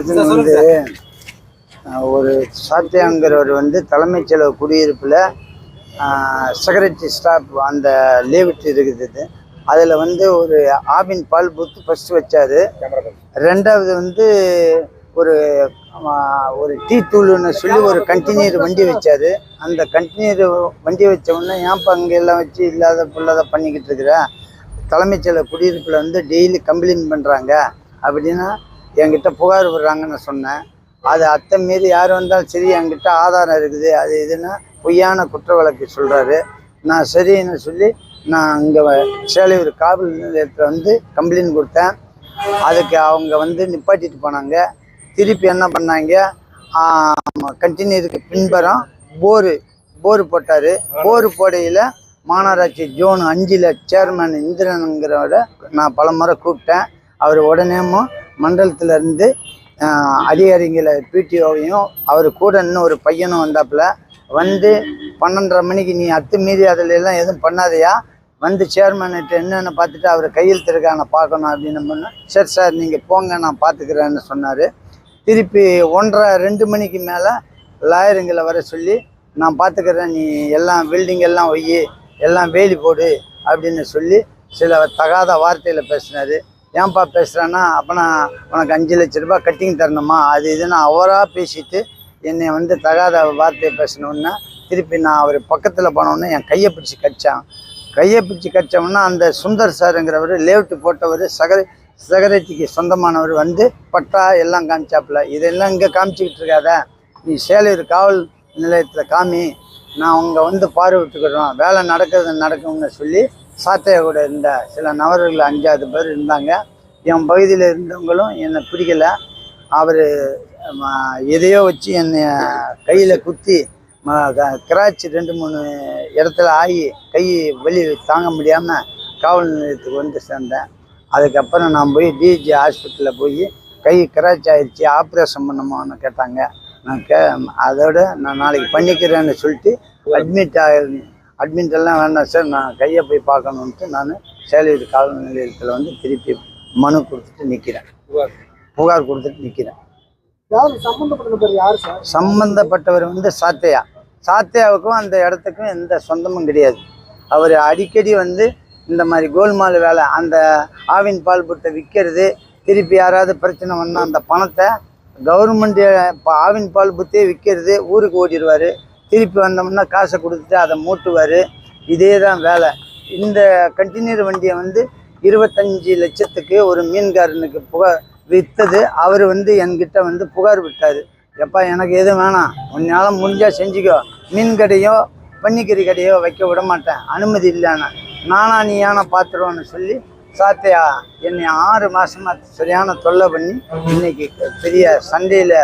இது வந்து ஒரு சாத்தியாங்கிறவர் வந்து தலைமைச் செலவு குடியிருப்பில் செக்ரட்டரி ஸ்டாஃப் அந்த லேவிட் இருக்குது. அதில் வந்து ஒரு ஆவின் பால் பூத்து ஃபஸ்ட்டு வச்சார். ரெண்டாவது வந்து ஒரு ஒரு டீ தூள்னு சொல்லி ஒரு கண்டினியூர் வண்டி வச்சார். அந்த கண்டினியூர் வண்டி வச்ச உடனே ஏன்ப்பா அங்கே எல்லாம் வச்சு இல்லாத புல்லாத பண்ணிக்கிட்டு இருக்கிற? தலைமைச் செயலர் குடியிருப்பில் வந்து டெய்லி கம்ப்ளைண்ட் பண்ணுறாங்க அப்படின்னா என்கிட்ட புகார் விடுறாங்கன்னு சொன்னேன். அது அத்தை மீது யார் வந்தாலும் சரி என்கிட்ட ஆதாரம் இருக்குது அது இதுன்னு பொய்யான குற்ற வழக்கு சொல்கிறாரு நான் சரின்னு சொல்லி நான் அங்கே சேலையூர் காவல் நிலையத்தில் வந்து கம்ப்ளைண்ட் கொடுத்தேன். அதுக்கு அவங்க வந்து நிப்பாட்டிட்டு போனாங்க. திருப்பி என்ன பண்ணாங்க? கண்டினியூருக்கு பின்பறம் போரு போர் போட்டார். போர் போடையில் மாநகராட்சி ஜோன் அஞ்சில் சேர்மன் இந்திரனுங்கிறவரை நான் பல முறை கூப்பிட்டேன். அவர் உடனேமும் மண்டலத்திலேருந்து அதிகாரிங்களை பிடிஓவையும் அவர் கூட இன்னும் ஒரு பையனும் வந்தாப்புல வந்து பன்னெண்டரை மணிக்கு நீ அத்து மீறி அதில் எல்லாம் எதுவும் பண்ணாதையா? வந்து சேர்மன்கிட்ட என்னென்னு பார்த்துட்டு அவர் கையெழுத்து இருக்கான பார்க்கணும் அப்படின்னு பண்ண சரி சார் நீங்கள் போங்க நான் பார்த்துக்கிறேன்னு சொன்னார். திருப்பி ஒன்றரை ரெண்டு மணிக்கு மேலே லாயருங்களை வர சொல்லி நான் பார்த்துக்கிறேன் நீ எல்லாம் பில்டிங் எல்லாம் ஒய்யி எல்லாம் வேலி போடு அப்படின்னு சொல்லி சில தகாத வார்த்தையில் பேசினார். ஏன்பா பேசுகிறேன்னா அப்போ நான் உனக்கு அஞ்சு லட்ச ரூபாய் கட்டிங் தரணுமா? அது இதுன்னு அவராக பேசிட்டு என்னை வந்து தகாத வார்த்தையை பேசணுன்னா திருப்பி நான் அவர் பக்கத்தில் போனோன்னே என் கையை பிடிச்சி கடிச்சான். கையை பிடிச்சி கடித்தோம்னா அந்த சுந்தர் சாருங்கிறவர் லேவுட்டு போட்டவர் சகர சகரத்திக்கு சொந்தமானவர் வந்து பட்டா எல்லாம் காமிச்சாப்புல. இதெல்லாம் இங்கே காமிச்சிக்கிட்டு இருக்காத. நீ சேலையூர் காவல் நிலையத்தில் காமி. நான் அவங்க வந்து பார்வையிட்டுக்கிறோம் வேலை நடக்கிறது நடக்கும்னு சொல்லி சாத்தையா கூட இருந்த சில நபர்கள் அஞ்சாவது பேர் இருந்தாங்க. என் பகுதியில் இருந்தவங்களும் என்னை பிடிக்கலை. அவர் எதையோ வச்சு என்னை கையில் குத்தி கிராச் ரெண்டு மூணு இடத்துல ஆகி கை வலி தாங்க முடியாமல் காவல் நிலையத்துக்கு வந்து சேர்ந்தேன். அதுக்கப்புறம் நான் போய் டிஜி ஹாஸ்பிட்டலில் போய் கை கிராச் ஆயிடுச்சு ஆப்ரேஷன் பண்ணமான்னு கேட்டாங்க. நான் கே அதோட நான் நாளைக்கு பண்ணிக்கிறேன்னு சொல்லிட்டு அட்மிட் ஆகி அட்மிட் எல்லாம் வேண்டாம் சார் நான் கையை போய் பார்க்கணுன்ட்டு நான் சேலையூர் காவல் நிலையத்தில் வந்து திருப்பி மனு கொடுத்துட்டு நிற்கிறேன் புகார். கொடுத்துட்டு நிற்கிறேன் பேர் யாரு சார்? சம்பந்தப்பட்டவர் வந்து சாத்தையா. சாத்தையாவுக்கும் அந்த இடத்துக்கும் எந்த சொந்தமும் கிடையாது. அவர் அடிக்கடி வந்து இந்த மாதிரி கோல்மால் வேலை அந்த ஆவின் பால் புட்டை விற்கிறது திருப்பி யாராவது பிரச்சனை வந்தால் அந்த பணத்தை கவர்மெண்ட் இப்போ ஆவின் பால் புத்தே விற்கிறது ஊருக்கு ஓடிடுவார். திருப்பி வந்தோம்னா காசை கொடுத்துட்டு அதை மூட்டுவார். இதே தான் வேலை. இந்த கண்டினியூர் வண்டியை வந்து இருபத்தஞ்சி லட்சத்துக்கு ஒரு மீன்காரனுக்கு புகார் விற்றது அவர் வந்து என்கிட்ட வந்து புகார் விட்டார். எப்பா எனக்கு எதுவும் வேணாம். உன்னால் முடிஞ்சால் செஞ்சுக்கோ. மீன் கடையோ பன்னிக்கறி கடையோ வைக்க விட மாட்டேன். அனுமதி இல்லைன்னு. நானா நீயான ஏன்னா பார்த்துருவோன்னு சொல்லி சாத்தையா என்னை ஆறு மாதமாக சரியான தொல்லை பண்ணி இன்னைக்கு பெரிய சண்டையில்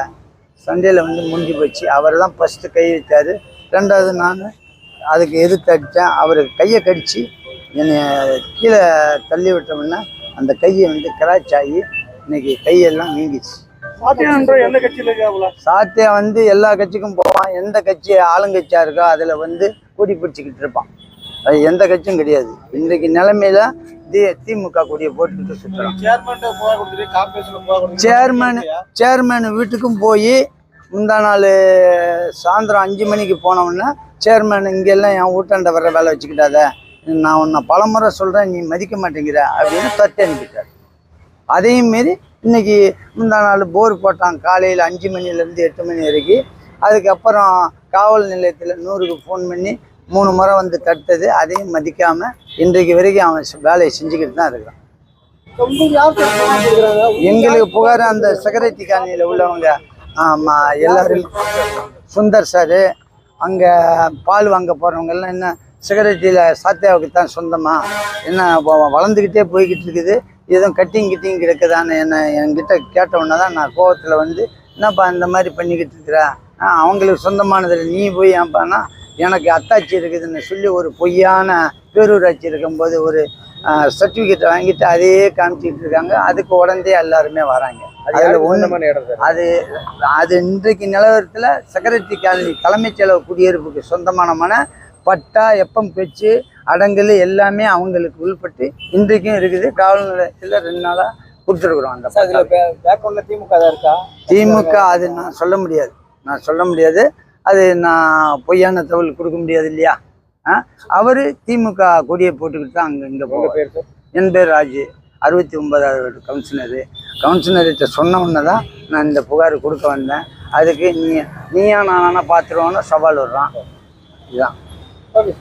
சண்டையில் வந்து முடிஞ்சு போச்சு. அவர் தான் ஃபஸ்ட்டு கை வைத்தார் ரெண்டாவது நான் அதுக்கு எதிர்த்து அடித்தேன். அவர் கையை கடித்து என்னை கீழே தள்ளி விட்டோம்னா அந்த கையை வந்து கிராச் ஆகி இன்னைக்கு கையெல்லாம் நீங்கிச்சு சாத்தியான்ற எந்த கட்சியில இருக்காங்களா சாத்தியா வந்து எல்லா கட்சிக்கும் போவான். எந்த கட்சி ஆளுங்கட்சியா இருக்கோ அதில் வந்து கூடி பிடிச்சிக்கிட்டு இருப்பான். அது எந்த கட்சியும் கிடையாது. இன்றைக்கு நிலைமையில தி திமுக கொடியை போட்டுக்கிட்டு சுற்றுறான் சேர்மன் சேர்மன் வீட்டுக்கும் போய் முந்தா நாள் சாயந்தரம் அஞ்சு மணிக்கு போனோம்னா சேர்மேன் இங்கெல்லாம் என் வீட்டாண்ட வர வேலை வச்சுக்கிட்டாத. நான் உன்னை பலமுறை சொல்கிறேன் நீ மதிக்க மாட்டேங்கிற அப்படின்னு தட்டி அனுப்பிட்டார். அதையும் மீறி இன்னைக்கு முந்தா நாள் போர் போட்டான். காலையில் அஞ்சு மணிலேருந்து எட்டு மணி வரைக்கும். அதுக்கப்புறம் காவல் நிலையத்தில் நூறுக்கு ஃபோன் பண்ணி மூணு முறை வந்து தடுத்தது அதையும் மதிக்காமல் இன்றைக்கு வரைக்கும் அவன் வேலையை செஞ்சுக்கிட்டு தான் இருக்கிறான். எங்களுக்கு புகார் அந்த செக்ரட்டரி காலனியில் உள்ளவங்க ஆமாம் எல்லோரும் சுந்தர் சார் அங்கே பால் வாங்க போகிறவங்கெல்லாம் என்ன சிகரெட்டியில் சாத்தியாவுக்கு தான் சொந்தமாக என்ன வ- வளர்ந்துக்கிட்டே போய்கிட்டு இருக்குது. எதுவும் கட்டிங் கிட்டிங் கிடக்குதான்னு என்ன என்கிட்ட கேட்டவுடனே தான் நான் கோவத்தில் வந்து என்னப்பா இந்த மாதிரி பண்ணிக்கிட்டு இருக்கிற? அவங்களுக்கு சொந்தமானதில் நீ போய் ஏன்ப்பானா எனக்கு அத்தாச்சி இருக்குதுன்னு சொல்லி ஒரு பொய்யான பேரூராட்சி இருக்கும்போது ஒரு சர்டிஃபிகேட் வாங்கிட்டு அதையே காமிச்சிட்டு இருக்காங்க. அதுக்கு உடனே எல்லாருமே வராங்க. அதில் ஒன்று அது அது இன்றைக்கு நிலவரத்தில் செக்ரட்டரி காலனி தலைமைச் செலவு குடியிருப்புக்கு சொந்தமான மன பட்டா எப்பம் பெச்சு அடங்கல் எல்லாமே அவங்களுக்கு உள்பட்டு இன்றைக்கும் இருக்குது. காவல் நிலையத்தில் ரெண்டு நாளாக கொடுத்துருக்குறோம் அந்த பேக்ரவுண்ட்ல திமுக தான் இருக்கா? திமுக அது நான் சொல்ல முடியாது. நான் சொல்ல முடியாது. அது நான் பொய்யான தகவல் கொடுக்க முடியாது இல்லையா? அவர் திமுக கொடியை போட்டுக்கிட்டு தான் அங்கே இங்கே சார்? என் பேர் ராஜு. அறுபத்தி ஒன்பதாவது கவுன்சிலரு. கவுன்சிலர்கிட்ட சொன்ன உடனே தான் நான் இந்த புகார் கொடுக்க வந்தேன். அதுக்கு நீ நீயா நானா பார்த்துருவோன்னு சவால் விடுறான். இதுதான். ஓகே